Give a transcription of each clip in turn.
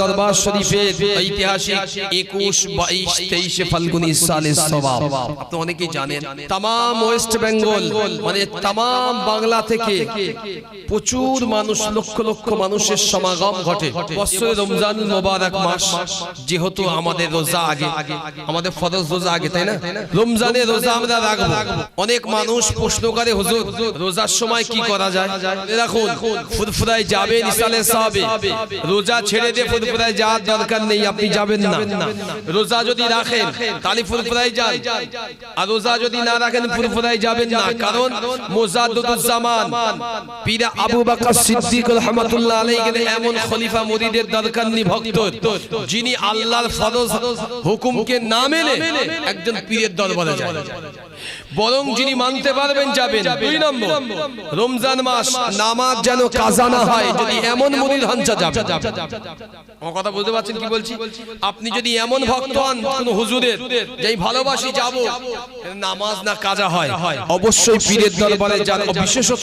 দরবার শরীফের ঐতিহাসিক একুশ বাইশ তেইশে ফাল্গুনি সালের সবাব। আপনি অনেকেই জানেন তাম ওয়েস্ট বেঙ্গল মানে তাম বাংলা থেকে প্রচুর মানুষ লক্ষ লক্ষ মানুষের সমাগম ঘটে। বছরে রমজান মোবারক মাস যেহেতু আমাদের রোজা আগে আমাদের ফরজ রোজা আগে তাই না? রমজানে রোজা আমরা রাখব। অনেক মানুষ প্রশ্ন করে হুজুর রোজার সময় কি করা যায়? দেখুন ফুরফুরায় যাবেন ইসালে সাহাবে রোজা ছেড়ে দিয়ে ফুরফুরায় যাওয়ার দরকার নেই আপনি যাবেন না। রোজা যদি রাখেন তাহলে ফুরফুরায় যান। আর রোজা যদি না রাখেন ফুরফুরায় যাবেন না। কারণ মোজাদ্দুজ্জামান পীর আবু বকর সিদ্দিক রহমাতুল্লাহ আলাইহি এমন খলিফা মুরিদের দরকার নেই ভক্ত যিনি আল্লাহর ফরজ হুকুমকে না মেনে একজন পীরের দরবারে যায় বরং যিনি মানতে পারবেন যাবেন। দুই নম্বর রমজান মাস নামাজ যেন কাজা না হয় যদি এমন মনির হঞ্চা যাবে। আমার কথা বুঝতে পারছেন কি বলছি? আপনি যদি এমন ভক্ত হন কোন হুজুরের যে ভালোবাসি যাব নামাজ না কাজা হয় অবশ্যই পীরের দরবারে যান বিশেষত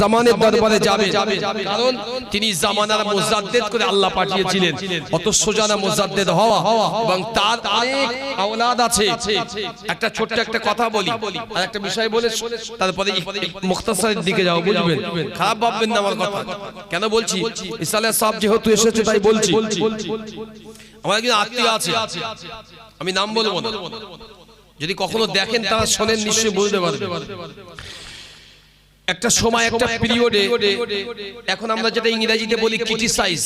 জামানের দরবারে যাবে। কারণ তিনি জামানার মুজাদ্দেদ করে আল্লাহ পাঠিয়েছিলেন। অত সোজানা মুজাদ্দেদ হওয়া এবং তার অনেক আওলাদ আছে। একটা ছোট্ট একটা কথা বলি। আর একটা বিষয় বলে তারপরে মুখতাসারের দিকে যাও বুঝবেন? খারাপ ভাববেন না আমার কথা। কেন বলছি? ইসালে সাহেব যেহেতু এসেছে তাই বলছি। আমার একজন আত্মীয় আছে। আমি নাম বলব না। যদি কখনো দেখেন তারা শোনেন নিশ্চয়ই বুঝতে পারবে। একটা সময় একটা পিরিয়ডে এখন আমরা যেটা ইংরেজিতে বলি ক্রিটিসাইজ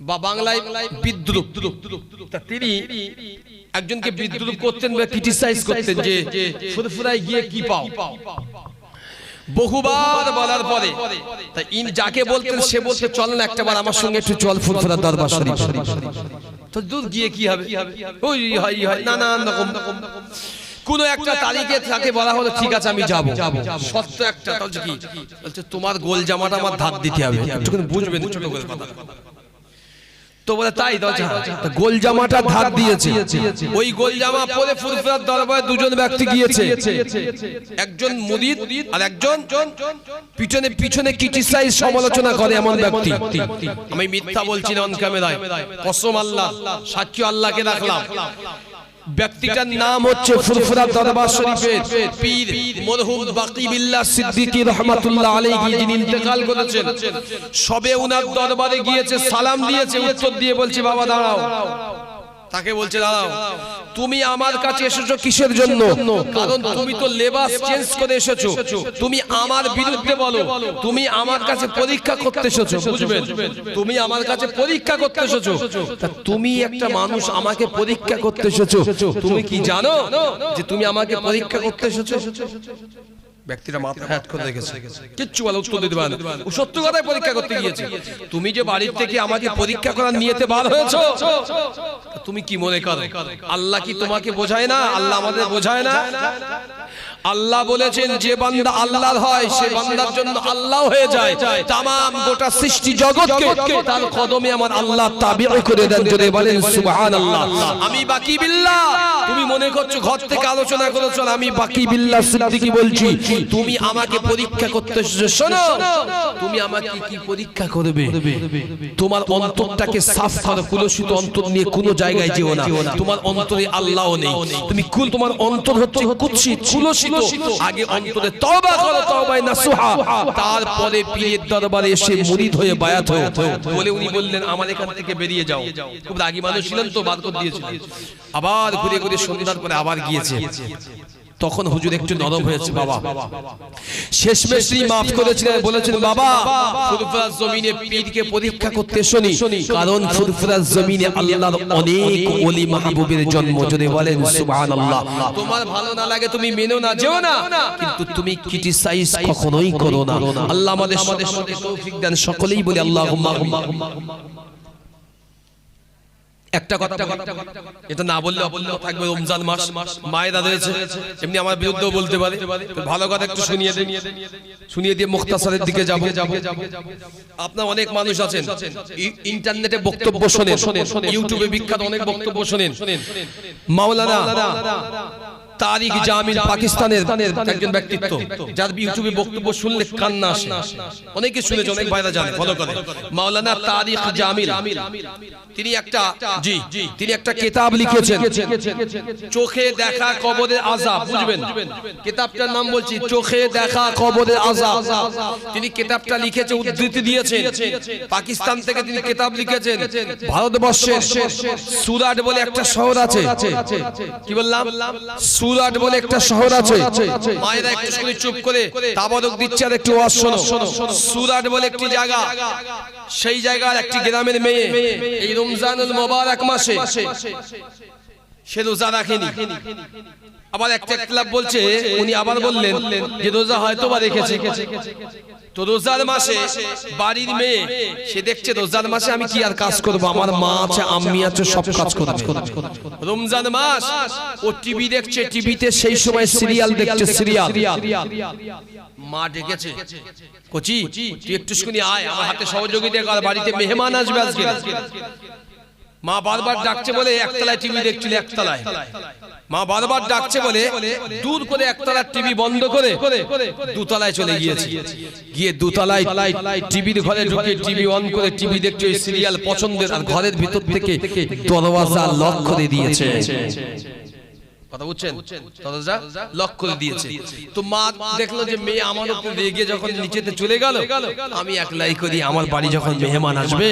বা বাংলায় বিদ্রুপ। তিনি একজনকে বিদ্রুপ করতেন বা ক্রিটিসাইজ করতেন যে ফুরফুরায় গিয়ে কি পাও। বহুবার বলার পরে তাই ইন যাকে বলতেন সে বলতে চল না একটা বার আমার সঙ্গে একটু চল ফুরফুরা দরবার শরীফ। তো দূর গিয়ে কি হবে? ওই হয় হয় না রকম কোন একটা তারিখে তাকে বলা হলো ঠিক আছে আমি যাব। সত্য একটা কি? বলছে তোমার গোল জামাটা আমার ধার দিতে হবে। একটুখানি বুঝবেন ছোট করে কথা। তো বলে তাই দরজা গোল জামাটা ধার দিয়েছে। ওই গোল জামা পরে ফুরফুরার দরবারে দুজন ব্যক্তি গিয়েছে। একজন মুরিদ আর একজন পিছনে পিছনে ক্রিটিসাইজ সমালোচনা করে এমন ব্যক্তি। আমি মিথ্যা বলছি না অন ক্যামেরায় কসম আল্লাহ সাক্ষী আল্লাহকে রাখলাম। ব্যক্তিটার নাম হচ্ছে ফুরফুরা দরবার শরীফের পীর মরহুম বাকি বিল্লাহ সিদ্দিকী রহমাতুল্লাহ আলাইহি, যিনি ইন্তেকাল করেছেন। সবে উনার দরবারে গিয়েছে, সালাম দিয়েছে, উত্তর দিয়ে বলছে, বাবা, দাঁড়াও। তাকে বলছে দাঁড়াও তুমি আমার কাছে এসেছ কিসের জন্য? কারণ তুমি তো লেবাস চেঞ্জ করে এসেছ। তুমি আমার বিরুদ্ধে বলো। তুমি আমার কাছে পরীক্ষা করতে এসেছ বুঝবেন? তুমি আমার কাছে পরীক্ষা করতে এসেছ। তা তুমি একটা মানুষ আমাকে পরীক্ষা করতে এসেছ। তুমি কি জানো যে তুমি আমাকে পরীক্ষা করতে এসেছ। ব্যক্তিটা মাথা হ্যাট করে রেখেছে। কিচ্ছু বলে উত্তর দিতে পারে ও সত্য কথাই পরীক্ষা করতে গিয়েছে। তুমি যে বাড়ির থেকে আমাকে পরীক্ষা করার নিয়েতে বার হয়েছো? তুমি কি মনে করো? আল্লাহ কি তোমাকে বোঝায় না? আল্লাহ আমাদের বোঝায় না? আল্লাহ বলেছেন যে বান্দা আল্লাহর হয় সে বান্দার জন্য আল্লাহ হয়ে যায়। তামাম গোটা সৃষ্টি জগৎকে তার কদমে আমার আল্লাহ তাবিঈ করে দেন যদি বলেন সুবহানাল্লাহ। আমি বাকি বিল্লাহ। তুমি মনে করছ ঘর থেকে আলোচনা করেছ আমি বাকি বিল্লাহ সিদ্দিকী বলছি। তুমি আমাকে পরীক্ষা করতে এসেছ শোনো। তুমি আমাকে কি পরীক্ষা করবে? তোমার অন্তরটাকে সাফ করো কুলসিত অন্তর নিয়ে কোনো জায়গায় যেও না। তোমার অন্তরে আল্লাহ নেই। তুমি কুল তোমার অন্তর হচ্ছে কুৎসিত কুলসিত আগে অন্তরে তওবা করো তওবায় নাসুহা। তারপরে পীরের দরবারে এসে মুরিদ হয়ে বায়াত হয়ে বলে উনি বললেন আমার এখান থেকে বেরিয়ে যাও। খুব রাগী মানুষ ছিলেন তো বার করে দিয়েছিলেন। আবার ঘুরে ঘুরে সন্ধ্যার পরে আবার গিয়েছে। তখন হুজুর একটু নরম হয়েছে বাবা। শেষমেশ তিনি মাফ করেছিলেন বলেছেন বাবা ফুরফুরার জমিনে পীরকে পরীক্ষা করতে শুনি। কারণ ফুরফুরার জমিনে আল্লাহর অনেক ওলি মাহবুবের জন্ম যদি বলেন সুবহানাল্লাহ। তোমার ভালো না লাগে তুমি মেনো না যেও না। কিন্তু তুমি ক্রিটিসাইজ কখনোই করো না। আল্লাহ আমাদের সাথে তৌফিক দেন। সকলেই বলি আল্লাহুম্মা একটা কথা এটা না বললে অবল্য থাকবে রমজান মাস। মায়েরা রয়েছে এমনি আমার বিরুদ্ধেও বলতে পারে। ভালো কথা একটু শুনিয়ে দিন শুনিয়ে দিয়ে মুক্তাসারের দিকে যাব। আপনার অনেক মানুষ আছেন। ইন্টারনেটে বক্তব্য শোনেন। ইউটিউবে বিখ্যাত অনেক বক্তব্য শোনেন। মাওলানা তারিক জামিল পাকিস্তানের একজন ব্যক্তিত্ব। যার ইউটিউবে বক্তব্য শুনলে কান্না আসে। অনেকে শুনেছে অনেক ভাইরা জানে ফলো করে। মাওলানা তারিক জামিল। তিনি একটা জি তিনি একটা কিতাব লিখেছেন। চোখে দেখা কবরের আযাব বুঝবেন? কিতাবটার নাম বলছি চোখে দেখা কবরের আযাব। তিনি কিতাবটা লিখেছে উদ্ধৃতি দিয়েছেন। পাকিস্তান থেকে তিনি কিতাব লিখেছেন। ভারতবর্ষের সুরাট বলে একটা শহর আছে। কি বললাম? সুরাট বলে একটা শহর আছে। মায়েরা একটু শুনে চুপ করে তাবাদক দিচ্ছে আর একটু ওয়াজ শোনো। সুরাট বলে একটি জায়গা। সেই জায়গার একটি গ্রামের মেয়ে এই রমজানুল মোবারক মাসে সে রোজা রাখেনি। আবার একটা ক্লাব বলছে উনি আবার বললেন যে রোজা হয়তো বা রেখেছে। তো রোজার মাসে বাড়ির মেয়ে সে দেখছে রোজার মাসে আমি কি আর কাজ করব? আমার মা আছে আম্মি আছে সব কাজ করবে। রমজান মাস ও টিভি দেখছে টিভিতে সেই সময় সিরিয়াল দেখছে সিরিয়াল। মা ডেকেছে। কচি তুই একটু শুনি আয় আমার হাতে সহযোগিতা কর বাড়িতে মেহমান আসবে আজকে। মা বারবার ডাকছে বলে একতলায় টিভি দেখছিল একতলায়। মা বারবার ডাকছে বলে দূর করে একতলার টিভি বন্ধ করে দুতলায় চলে গিয়েছি। গিয়ে দুতলায় টিভির ঘরে ঢুকে টিভি অন করে টিভি দেখছে সিরিয়াল পছন্দের আর ঘরের ভিতর থেকে দরওয়াজা লক করে দিয়েছে। কথা বুঝছেন? দরজা লক করে দিয়েছে। তো মা দেখল যে মেয়ে আমার উপর রেগে যখন নিচেতে চলে গেল আমি একলাই করি আমার বাড়ি যখন মেহমান আসবে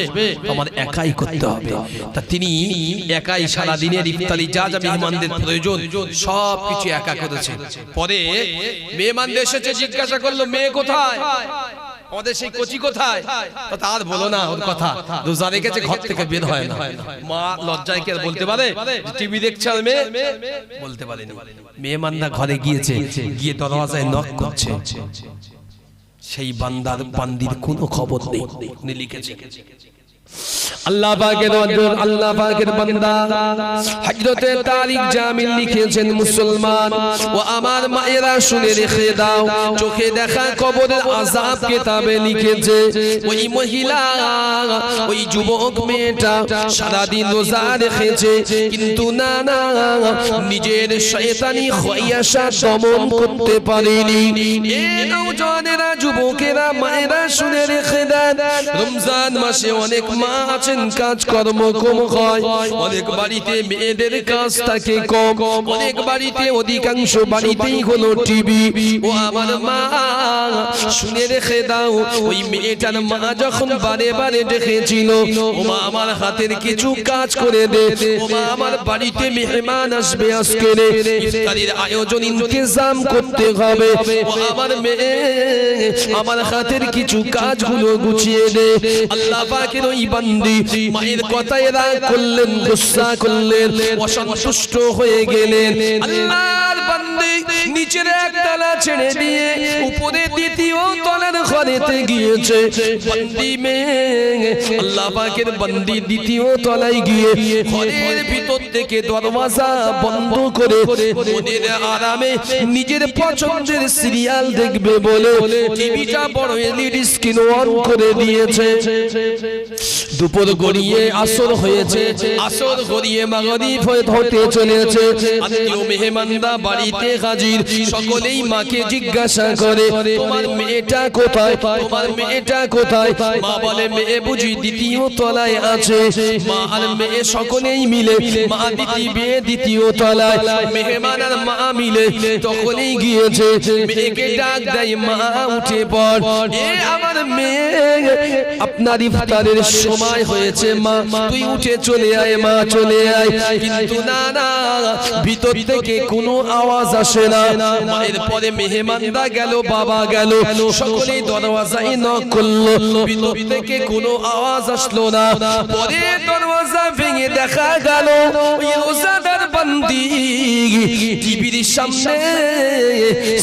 আমার একাই করতে হবে। তা তিনি একাই সারা দিনের ইফতারি যা যা মেহমানদের প্রয়োজন সব কিছু একা করেছে। পরে মেহমানদের এসেছে জিজ্ঞাসা করল মেয়ে কোথায়? আমাদের সেই কচি কোথায়। তার বলো না ওর কথা। রোজা রেখেছে ঘর থেকে বের হয় না। মা লজ্জায় কি আর বলতে পারে? টিভি দেখছে আর মেয়ে? বলতে পারে মেয়ে মান্না ঘরে গিয়েছে গিয়ে দরওয়াজায় নক করছে। সেই বান্দার বান্দির কোনো খবর নেই। উনি লিখেছে। আল্লাহ পাকের আল্লাহ পাকের বান্দা। হযরতে তারিক জামিল লিখেছেন মুসলমান। ও আমার মায়েরা শুনে রেখে দাও। চোখে দেখা কবরের আযাব কিতাবে লিখেছে। ওই মহিলা ওই যুবক মেয়েটা সারা দিন রোজা রেখেছে। কিন্তু না না নিজের শয়তানি খয়াসা দমন করতে পারেনি। এ নওজওয়ানেরা যুবকেরা মায়েরা শুনে রেখে দেন। রমজান মাসে অনেক মা আছেন কাজ কর্ম কম হয়। অনেক বাড়িতে মেয়েদের কাজ থাকে কম। অনেক বাড়িতে অধিকাংশ বাড়িতেই হলো টিভি। ও আমার মা, শুনে রেখে দাও, ওই মেয়েটার মা যখন বারে বারে দেখেছিল ও মা আমার হাতের কিছু কাজ করে দে। মা আমার বাড়িতে মেহমান আসবে আজকে আয়োজন ইন্তজাম করতে হবে। ও আমার মেয়ে, আমার হাতের কিছু কাজগুলো গুছিয়ে দে। আল্লাহ পাকের ওই বান্দি মায়ের কথায় করলেন, গুসা করলেন, অসন্তুষ্ট হয়ে গেলেন। নিচের এক তলা ছেড়ে দিয়ে উপরে দ্বিতীয় তলার ঘরেতে গিয়েছে। বান্দি মেয়ে, আল্লাহ পাকের দ্বিতীয় তলায় গিয়ে ঘরের ভিতর থেকে দরওয়াজা বন্ধ করে মনের আরামে নিজের পছন্দের সিরিয়াল দেখবে বলে টিভিটা বড় এলইডি স্ক্রিন অন করে দিয়েছে। দুপুর গড়িয়ে আসর হয়েছে। আসর গড়িয়ে মাগরিব হতে চলেছে। আত্মীয় মেহমানরা বাড়িতে হাজির। সকলেই মাকে জিজ্ঞাসা করে, তোমার মেয়েটা কোথায়? তোমার মেয়েটা কোথায়? মা বলে, মেয়ে বুঝি দ্বিতীয় তলায় আছে। মা আর মেয়ে সকলেই মিলে, মা দিদি বিয়ে দ্বিতীয় তলায়। মেহমান আর মা মিলে তখনই গিয়েছে। মেয়েকে ডাক দেয়, মা, উঠে পড়। এ আমার মেয়ে, আপনার ইফতারের সময় হয়েছে মা তুই উঠে চলে আয় মা চলে আয়। কিন্তু না না ভিতর থেকে কোনো আওয়াজ আসে না। মায়ের পরে মেহমানরা গেল বাবা গেল। সকলেই দরওয়াজায় নক করল। ভিতর থেকে কোনো আওয়াজ আসলো না। পরে দরওয়াজা ভেঙে দেখা গেল। রোজাদার বান্দি। টিভির সামনে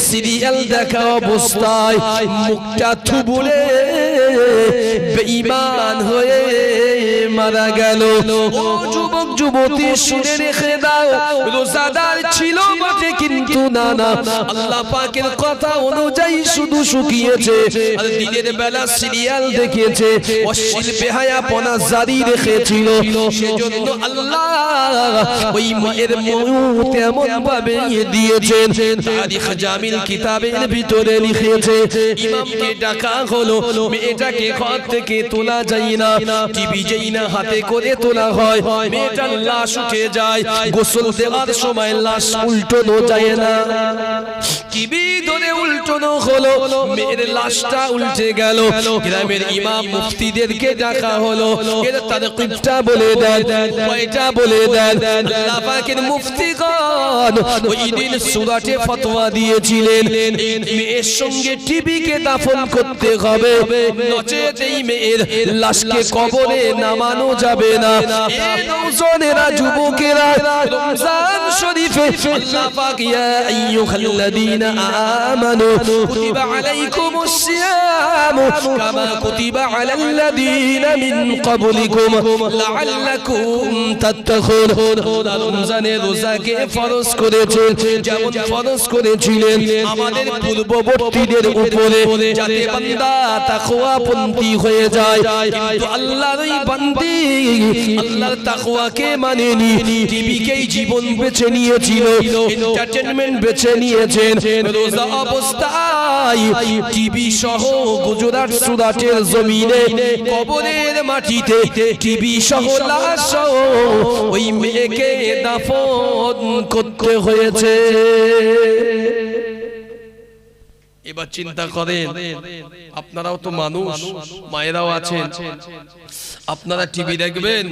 সিরিয়াল দেখা অবস্থায়। মুখটা থুবুলে বেঈমান হয়ে মারা গেল। ও যুবক যুবতী শুনে রেখে দাও। রোজাদার ছিল বটে কিন্তু না না আল্লাহ পাকের কথা অনুযায়ী শুধু শুকিয়েছে। আর দিনের বেলা সিরিয়াল দেখিয়েছে অশ্লীল বেহায়াপনা জারি রেখেছিল। সেজন্য আল্লাহ ওই মায়ের মৌত এমন ভাবে দিয়েছেন। তারিখ জামিল কিতাবের ভিতরে লিখেছে ইমামকে ডাকা হলো মেয়েটাকে ঘর থেকে তোলা যায় না। টিভি যেই না হাতে করে তোলা হয়। মেয়েটার লাশ উঠে যায়। গোসল দেওয়ার সময় লাশ উল্টোনো যায় না। টিভি ধরে উল্টোনো হলো। মেয়ের লাশটা উল্টে গেল। গ্রামের ইমাম মুফতিদেরকে ডাকা হলো। তার কিপটা বলে দেন কয়টা বলে দেন। আল্লাহ পাকের মুফতিগণ ওই দিন সুরাটে ফতোয়া দিয়েছিলেন। মেয়ের সঙ্গে টিভিকে দাফন করতে হবে। নচেত এই মেয়ের লাশকে কবরে নামানো যাবে না। এই যুবকেরা রমজান শরীফে আল্লাহ পাক ইয়া আইয়ুহাল্লাযীনা আমানু কুতিবা আলাইকুমুস সিয়াম কামা কুতিবা আলাল্লাযীনা মিন ক্বাবলিকুম লাআল্লাকুম তাত্তাকুন রমজানে রোজাকে ফরজ করেছেন যেমন ফরজ করেছিলেন আমাদের পূর্ববর্তীদের উপরে যাতে বান্দা তাকওয়াপন্থী হয়ে যায়। কিন্তু আল্লাহর ওই বান্দি আল্লাহর তাকওয়াকে মানেনি, টিভিকেই জীবন বেছে নিয়েছিল এন্টারটেইনমেন্ট বেছে নিয়েছেন। রোজা অবস্থায় টিভি সহ গুজরাট সুরাটের জমিনে, কবরের মাটিতে, টিভি সহ লাশ ওই মেয়েকে দাফন করতে হয়েছে। এবার চিন্তা করেন, আপনারাও তো মানুষ, মায়েরাও আছেন। আপনারা টিভি দেখবেন,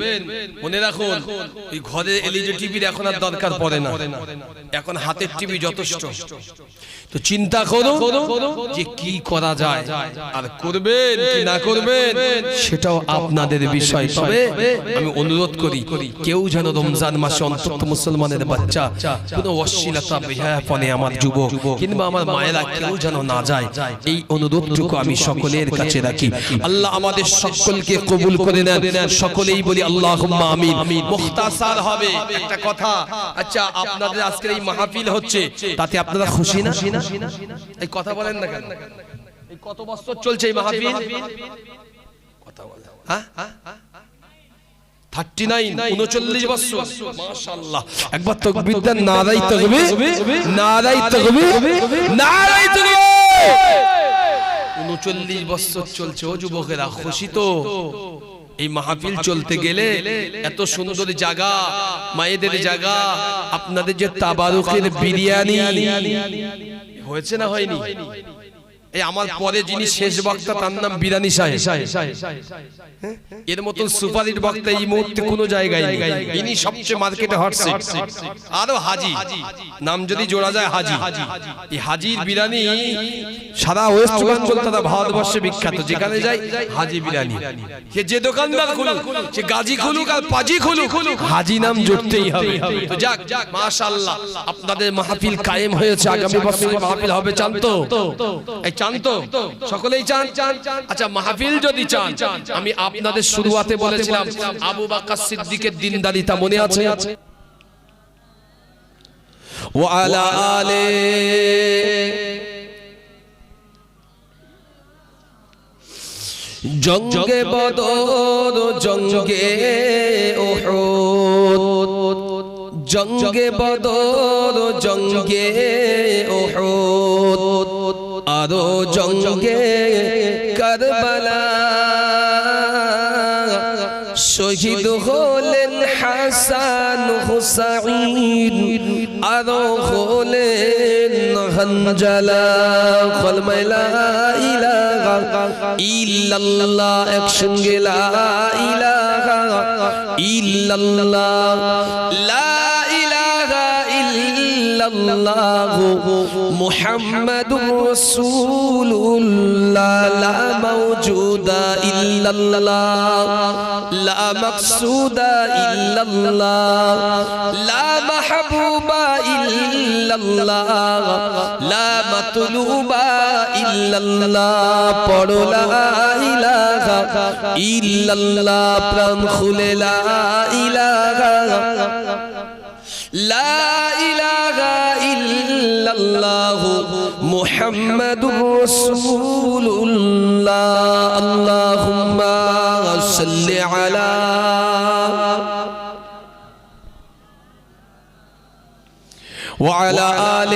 মনে রাখুন, ওই ঘরে এলইডি টিভির এখন আর দরকার পড়ে না। এখন হাতের টিভি যথেষ্ট। তো চিন্তা করো যে কি করা যায়, আর করবেন কি না করবেন, সেটাও আপনাদের বিষয়। তবে আমি অনুরোধ করি, কেউ যেন রমজান মাসে অন্তত মুসলমানের বাচ্চা কোনো অশ্লীলতা, বেহায়াপনে আমার যুবক কিংবা আমার মায়েরা, কেউ যেন না যায়। এই অনুরোধটুকু আমি সকলের কাছে রাখি। আল্লাহ আমাদের সকলকে কবুল করে নেন। সকলেই বলি আল্লাহ আমিন। মুখতাসার হবে। একটা কথা আচ্ছা আপনাদের আজকের এই মাহফিল হচ্ছে, তাতে আপনারা খুশি না? এই কথা বলেন না কেন? এই কত বছর চলছে এই মাহফিল? কথা বলেন। হ্যাঁ? থার্টি নাইন উনচল্লিশ বছর। মাশাআল্লাহ। একবার তকবীর দেন নারাই তকবীর। নারাই তকবীর। নারাই তকবীর। উনচল্লিশ বছর চলছে। ও যুবকেরা খুশি তো? এই মাহফিল চলতে গেলে এত সুন্দর জায়গা মায়েদের জায়গা আপনাদের যে তাবারুকের বিরিয়ানি। হয়েছে না হয়নি? এই আমার পরে যিনি শেষ বক্তা তার নাম বিরানি সাহেব। এর মতন সুপারির বক্তা এই মুহূর্তে কোনো জায়গায় নেই। ইনি সবচেয়ে মার্কেটে হট সিট আরও হাজি। নাম যদি জোড়া যায় হাজি। এই হাজির বিরানি সারা ওয়েস্ট বেঙ্গল তথা ভারতবর্ষে বিখ্যাত। যেখানে যায় হাজি বিরানি। সে যে দোকানদার খুলুক সে গাজি খুলুক আর পাজি খুলুক। হাজি নাম জুড়তেই হবে। তো যাক মাশাআল্লাহ। আপনাদের মাহফিল কায়েম হয়েছে আগামী বছর মাহফিল হবে চান তো এই চান তো? সকলেই চান? আচ্ছা মাহফিল যদি চান, আমি আপনাদের শুরুয়াতে বলেছিলাম, আবু বাক্কার সিদ্দিকের দিনদারিতা মনে আছে? ওয়ালা আলে। জঙ্গে বদর, জঙ্গে ওহদ। জঙ্গে বদর, জঙ্গে ওহদ। আরও জঙ্গে কারবালা শহীদ হলেন হাসান হুসাইন আরও হলেন হানজালা কলমাইলা ইলাহা ইল্লাল্লাহ একসঙ্গে লা ইলাহা ইল্লাল্লাহ লা ইল্লাল্লাহ মুহাম্মাদুর রাসূলুল্লাহ, লা মাওজুদা ইল্লাল্লাহ, লা মাকসুদা ইল্লাল্লাহ, লা মাহবুবা ইল্লাল্লাহ, লা মাতলুবা ইল্লাল্লাহ, পড়ো লা ইলাহা ইল্লাল্লাহ, প্রাণ খুলে লা ইলাহা محمد رسول الله. اللهم صل على وعلى آل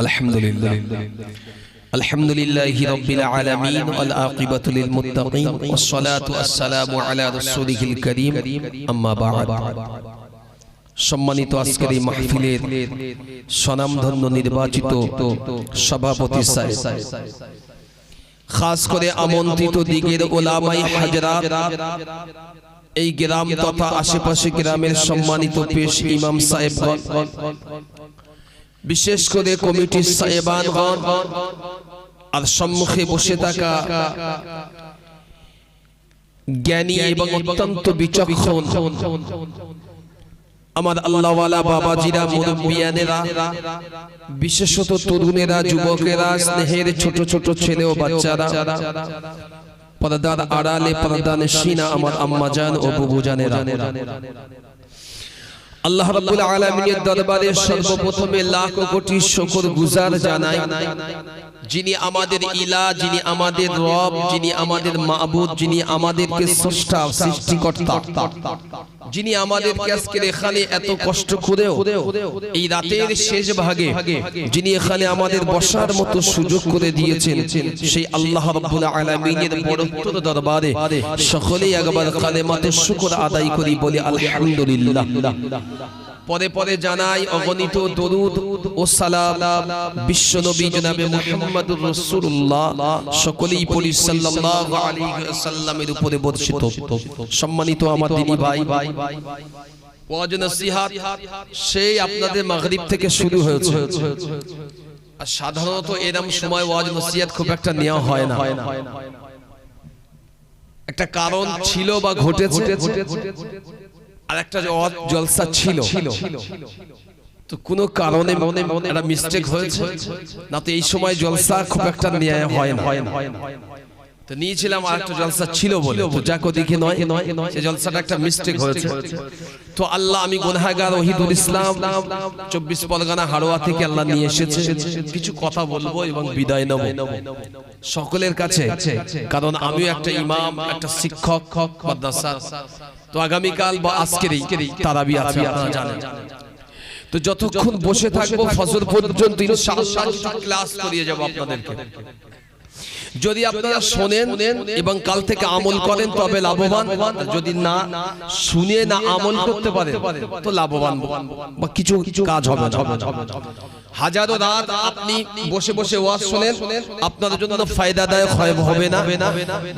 الحمد لله الحمد لله رب العالمين والآقبة للمتقين والصلاة والسلام على رسوله الكريم أما بعد. সম্মানিত আজকের এই মাহফিলের স্বনামধন্য নির্বাচিত সভাপতি সাহেব। খাস করে আমন্ত্রিত দিগের ওলামাই হাজরাত এই গ্রাম তথা আশেপাশে গ্রামের সম্মানিত পেশ ইমাম সাহেবগণ বিশেষ করে কমিটির সাহেবানগণ, আর সম্মুখে বসে থাকা জ্ঞানী এবং অত্যন্ত বিচক্ষণ আমার আল্লাহওয়ালা বাবাজিরা, মুরব্বিয়ানেরা, বিশেষত তরুণেরা, যুবকেরা, স্নেহের ছোট ছোট ছেলে ও বাচ্চারা, পর্দার আড়ালে পর্দানে সিনা আমার আম্মাজান ও বুবুজানেরা। আল্লাহ রাব্বুল আলামিনের দরবারে সর্বপ্রথমে লাখ কোটি শুকর গুজার জানাই। যিনি আমাদের ইলা যিনি আমাদের রব যিনি আমাদের মাবুদ যিনি আমাদেরকে স্রষ্টা সৃষ্টিকর্তা। যিনি আমাদেরকে আজকে এখানে এত কষ্ট করেও এই রাতের শেষ ভাগে যিনি এখানে আমাদের বসার মতো সুযোগ করে দিয়েছেন সেই আল্লাহ রাব্বুল আলামিনের বড়ত্বর দরবারে সকলেই একবার কালেমাতে শুকর আদায় করি বলি আলহামদুলিল্লাহ। পরে পরে জানাই অগণিত দরুদ ও সালাম। বিশ্ব নবী জনাবে মুহাম্মদুর রাসূলুল্লাহ সকলেই পড়ি সাল্লাল্লাহু আলাইহি ওয়াসাল্লামের উপরে বর্ষিত। সম্মানিত আমার দিনী ভাই, ওয়াজ নসিহাত সেই আপনাদের মাগরিব থেকে শুরু হয়েছে। আর সাধারণত এরকম সময় ওয়াজ নসিহাত খুব একটা নেওয়া হয় না। একটা কারণ ছিল বা ঘটেছে। আর একটা জলসা ছিল। তো কোনো কারণে মনে মনে একটা মিস্টেক হয়েছে? না তো এই সময় জলসা খুব একটা নেওয়া হয় না। তো নিয়েছিলাম আর একটা জলসা ছিল বলে। তো যাক ওদিকে নয় সে জলসাটা একটা মিস্টেক হয়েছে। তো আল্লাহ আমি গুনাহগার ওহিদুল ইসলাম চব্বিশ পরগনা হাড়োয়া থেকে আল্লাহ নিয়ে এসেছে। কিছু কথা বলব এবং বিদায় নেব। সকলের কাছে কারণ আমিও একটা ইমাম একটা শিক্ষক মাদ্রাসা। তো আগামীকাল বা আজকেরই তারাবি আছে আপনারা জানেন। তো যতক্ষণ বসে থাকব ফজর পর্যন্ত ইনশাআল্লাহ ক্লাস করিয়ে যাব আপনাদেরকে। যদি আপনারা শোনেন এবং কাল থেকে আমল করেন তবে লাভবান। যদি না শুনে না আমল করতে পারেন তো লাভবান। বা কিছু কিছু কাজ হবে। হাজারো রাত আপনি বসে বসে ওয়াজ শোনেন আপনাদের জন্য ফায়দাদায়ক হয় হবে না।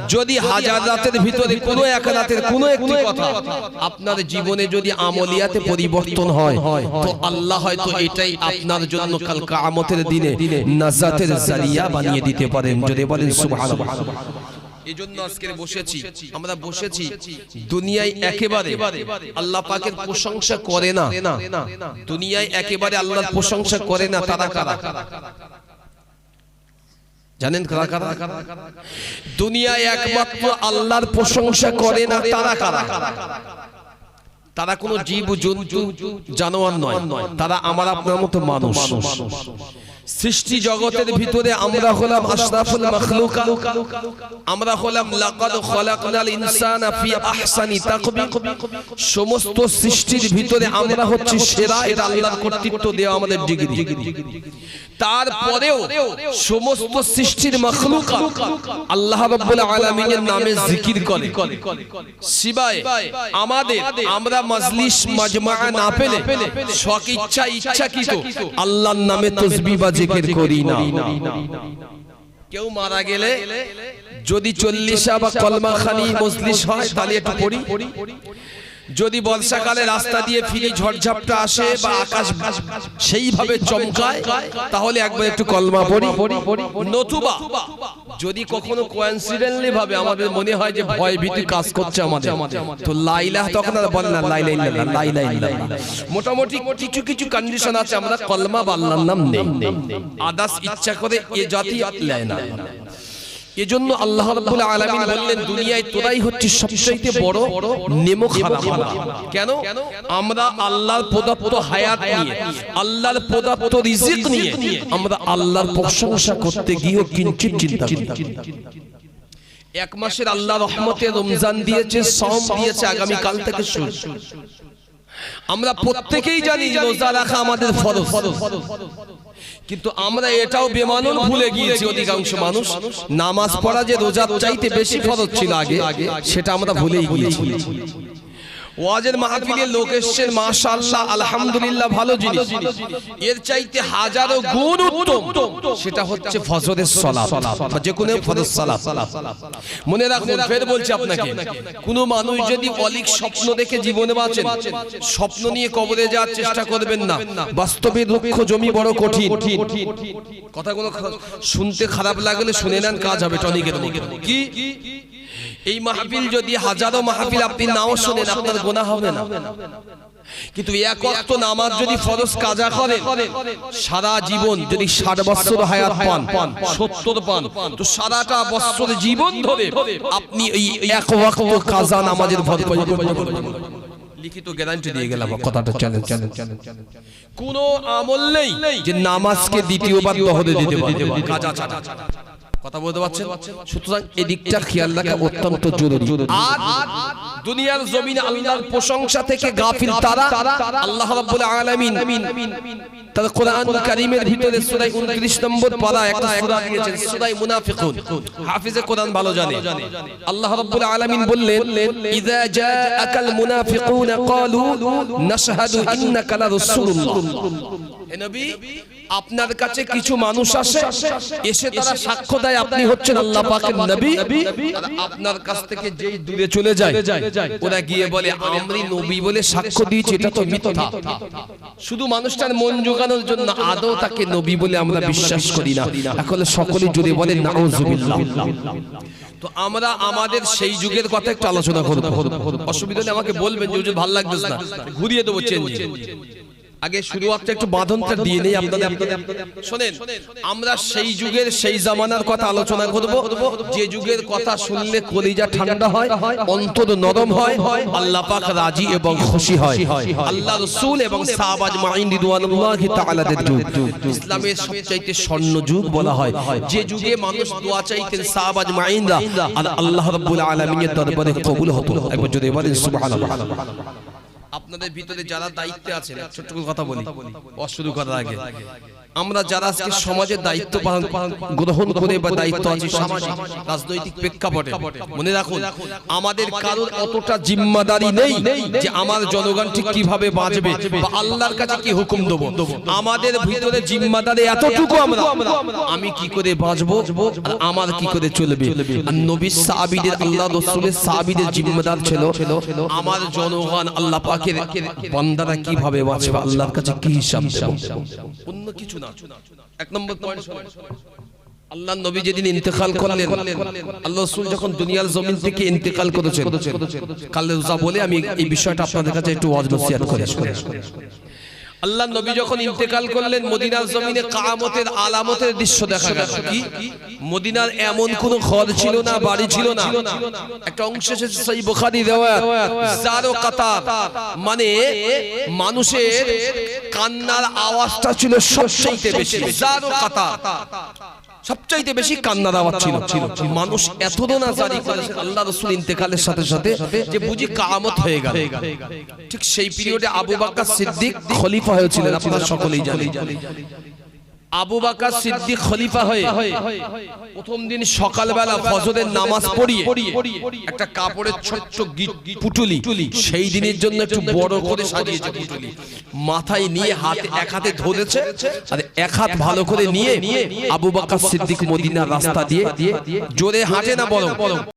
যদি হাজার রাতের ভিতরে কোনো এক রাতের কোনো একটি কথা আপনার জীবনে যদি আমলিয়াতে পরিবর্তন হয় তো আল্লাহ হয়তো এটাই আপনার জন্য কাল কিয়ামতের দিনে নাজাতের জারিয়া বানিয়ে দিতে পারেন যদি বলেন সুবহানাল্লাহ। এই জন্য আজকে বসেছি আমরা বসেছি দুনিয়ায় একেবারে আল্লাহ পাকের প্রশংসা করে না। দুনিয়ায় একেবারে আল্লাহর প্রশংসা করে না তারা কারা? জানেন কারা কারা? দুনিয়ায় একমাত্র আল্লাহর প্রশংসা করে না তারা কারা? তারা কোনো জীব জন্তু জানোয়ার নয়। তারা আমার আপনার মতো মানুষ। সৃষ্টি জগতের ভিতরে আমরা হলাম আশরাফুল মাখলুকা আমরা হলাম লাকাদ খলাকনাল ইনসানা ফি আহসানি তাকবীম সমস্ত সৃষ্টির ভিতরে আমরা হচ্ছে সেরা এটা আল্লাহর কর্তৃত্ব দেওয়া আমাদের ডিগ্রি। তারপরেও সমস্ত সৃষ্টির মাখলুকা আল্লাহ রাব্বুল আলামিনের নামে জিকির করে। সিবায় আমাদের আমরা মাজলিস মাজমা না পেলে শখ ইচ্ছা ইচ্ছাকৃত আল্লাহর নামে তসবিহ জিকির করি না। কেউ মারা গেলে যদি চল্লিশা বা কলমা খানি মজলিস হয় তাহলে একটু পড়ি। যদি বর্ষাকালে রাস্তা দিয়ে ফিরে ঝড়ঝাপটা আসে বা আকাশ সেইভাবে চমকায় তাহলে একবার একটু কলমা পড়ি। নতুবা যদি কখনো কোইন্সিডেন্টলি ভাবে আমাদের মনে হয় যে ভয় ভীতি কাজ করছে আমাদের। তো লাইলা তখন আর বলে না লাইলা ইল্লাল্লাহ লাইলা ইল্লাল্লাহ। মোটামুটি কিছু কিছু কন্ডিশন আছে আমরা কলমা বা আল্লাহর নাম নেই। আদাস ইচ্ছা করে এ জাতি লেয় না। এজন্য আল্লাহ রাব্বুল আলামিন বললেন, দুনিয়ায় তোরাই হচ্ছে সবচেয়ে বড় নেমক কেন? আমরা আল্লাহর প্রদত্ত হায়াত নিয়ে, আল্লাহর প্রদত্ত রিজিক নিয়ে আমরা আল্লাহর প্রশংসা করতে গিয়েও কিঞ্চিত চিন্তা এক মাসের আল্লাহ রহমতে রমজান দিয়েছে সম দিয়েছে আগামী কাল থেকে শুরু। আমরা প্রত্যেকেই জানি যে রোজা রাখা আমাদের ফরজ। কিন্তু আমরা এটাও বেমানন ভুলে গিয়েছি অধিকাংশ মানুষ। নামাজ পড়া যে রোজার চাইতে বেশি ফরজ ছিল আগে সেটা আমরা ভুলেই গিয়েছি। ওয়াজের মাহফিলে লোক এসছেন মাশাআল্লাহ আলহামদুলিল্লাহ ভালো জিনিস। এর চাইতে হাজারো গুণ উত্তম সেটা হচ্ছে ফজরের সালাত বা যে কোনো ফরজ সালাত মনে রাখুন ফের বলছি আপনাকে কোন মানুষ যদি অলিক স্বপ্ন দেখে জীবনে বাঁচেন স্বপ্ন নিয়ে কবরে যাওয়ার চেষ্টা করবেন না। বাস্তবে দুঃখ জমি বড় কঠিন। কথাগুলো শুনতে খারাপ লাগলে শুনে নেন কাজ হবে টনিকের কি? এই মাহফিল যদি হাজারো মাহফিল আপনি নাও শোনেন, আপনার গোনা হবে না। কিন্তু এক অক্ত নামাজ যদি ফরজ কাজা করেন, সারা জীবন যদি ষাট বছর হায়াত পান, সত্তর পান, তো সারাটা বছর জীবন ধরে আপনি এই এক ওয়াক্ত কাজা নামাজের ভরপাই লিখিত গ্যারান্টি দিয়ে গেলাম, কথাটা চ্যালেঞ্জ কোন আমল নেই যে নামাজকে দ্বিতীয়বার দহরে দিতে পারবে। কাজা ছাড়া। কথা বলতে পারছেন? সুতরাং এদিকটা খেয়াল রাখা অত্যন্ত জরুরি। আর দুনিয়ার জমিনে আল্লাহর প্রশংসা থেকে গাফিল তারা আল্লাহ রাব্বুল আলামিন। তার কোরআন কারীমের ভিতরে সূরা 29 নম্বর পারা একটা সূরা দিয়েছেন সূরা মুনাফিকুন। হাফিজে কোরআন ভালো জানে। আল্লাহ রাব্বুল আলামিন বললেন ইযা জাআকাল মুনাফিকুনা ক্বালু নাশহাদু ইন্নাকা লারাসূলুল্লাহ হে নবী আপনার কাছে কিছু মানুষ আসে এসে তারা সাক্ষ্য দেয় আপনি হচ্ছেন আল্লাহ পাকের নবী। আপনার কাছ থেকে যেই দূরে চলে যায় ওরা গিয়ে বলে আমি নবী বলে সাক্ষ্য দিয়েছি এটা তো মিথ্যা। শুধু মানুষটার মন জোগানোর জন্য আদৌ তাকে নবী বলে আমরা বিশ্বাস করি না। এখন সকলে জুড়ে বলে নাউজুবিল্লাহ তো আমরা আমাদের সেই যুগের কথা একটু আলোচনা করব। অসুবিধা নেই আমাকে বলবেন যে ভালো লাগবে না। ঘুরিয়ে দেবো চেঞ্জ। আগে শুরুয়াতটা একটু বাঁধনটা দিয়ে নেই আপনাদের শোনেন আমরা সেই যুগের সেই জামানার কথা আলোচনা করব। যে যুগের কথা শুনলে কলিজা ঠান্ডা হয় অন্তর নরম হয় আল্লাহ পাক রাজি এবং খুশি হয়। আল্লাহ রাসূল এবং সাহাবাজ মাইন রিদওয়ানুল্লাহি তাআলাদের যুগ। ইসলামের সবচাইতে স্বর্ণ যুগ বলা হয়। যে যুগে মানুষ দোয়া চাইতেন সাহাবাজ মাইনরা আর আল্লাহ রাব্বুল আলামিনের দরবারে কবুল হতো। একবার যদি বলেন সুবহানাল্লাহ। আপনাদের ভিতরে যারা দায়িত্বে আছেন ছোট্ট কথা বলি। অশুধু কথা আগে। আমরা যারা আজকে সমাজের দায়িত্ব পালন গ্রহণ করে বা দায়িত্ব আছে সামাজিক রাজনৈতিক প্রেক্ষাপটে। মনে রাখুন আমাদের কারোর অতটা জিম্মাদারি নেই যে আমার জনগণ ঠিক কীভাবে বাঁচবে বা আল্লাহর কাছে কি হুকুম দেবো? আমাদের ভিতরে জিম্মাদারি এতটুকু আমরা। আমি কি করে বাঁচবো? আর আমার কি করে চলবে? আর নবী সাহাবীদের আল্লাহ রাসূলের সাহাবীদের জিম্মাদার ছিল আমার জনগণ আল্লাহ পাকের বান্দারা কীভাবে বাঁচবে? আল্লাহর কাছে কি হিসাব? দেব অন্য কিছু না। এক নম্বর পয়েন্ট আল্লাহ নবী যেদিন ইন্তেকাল করলেন আল্লাহ রাসূল যখন দুনিয়ার জমিন থেকে ইন্তেকাল করেছেন কালে রোজা বলে আমি এই বিষয়টা আপনাদের কাছে একটু ওয়াজ নসিহত করে। আল্লাহ নবী যখন ইন্তেকাল করলেন মদিনার জমিনে কামতের আলামতের দৃশ্য দেখা গেল। কি মদিনার এমন কোন ঘর ছিল না বাড়ি ছিল না। একটা অংশ এসেছে সেই বোখারি দেওয়া জারো কাতার। মানে মানুষের কান্নার আওয়াজটা ছিল সবচাইতে বেশি। জারো কাতার। সবচাইতে বেশি কান্না দাওয়াত ছিল। মানুষ এত দোনা জারি করেছে আল্লাহ রাসূল ইন্তেকালের সাথে সাথে যে বুঝি কামত হয়ে গেল। ঠিক সেই পিরিয়ডে আবু বকর সিদ্দিক খলিফা হয়েছিলেন আপনারা সকলেই জানেন। আবু বকর সিদ্দিক খলিফা হয়ে প্রথম দিন সকালবেলা ফজরের নামাজ পড়িয়ে একটা কাপড়ের ছোট্ট পুটুলি সেই দিনের জন্য একটু বড় করে সাজিয়েছে পুটুলি। মাথায় নিয়ে হাতে এক হাতে ধরেছে আর এক হাত ভালো করে নিয়ে আবু বকর সিদ্দিক মদিনার রাস্তা দিয়ে জোরে হাঁটে না বরং।